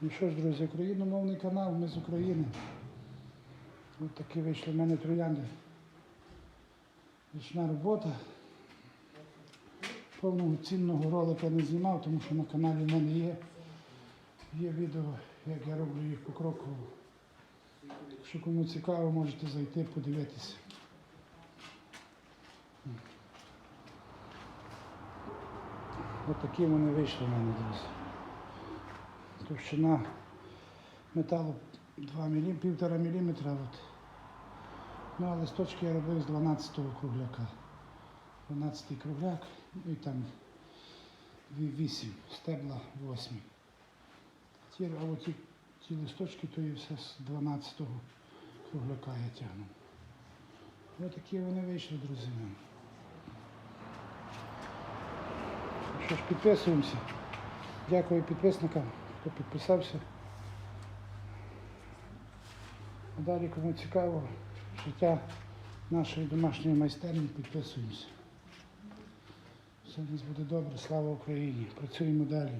Ну що ж, друзі, україномовний канал, ми з України. Ось такі вийшли в мене троянди. Річна робота. Повного цінного ролика не знімав, тому що на каналі в мене є, є відео, як я роблю їх покроково. Якщо кому цікаво, можете зайти, подивитися. Ось такі вони вийшли в мене, друзі. Товщина металу 2 мм, 1,5 мм. От. Ну, а листочки я робив з 12-го кругляка. 12-й кругляк, ну і там 8, стебла 8. Ті, а оті ті листочки, то і все з 12-го кругляка я тягну. Ось такі вони вийшли, друзі. Ну Що ж, підписуємося. Дякую підписникам, хто підписався. А далі, кому цікаво, життя нашої домашньої майстерні, підписуємося. Все у нас буде добре, слава Україні. Працюємо далі.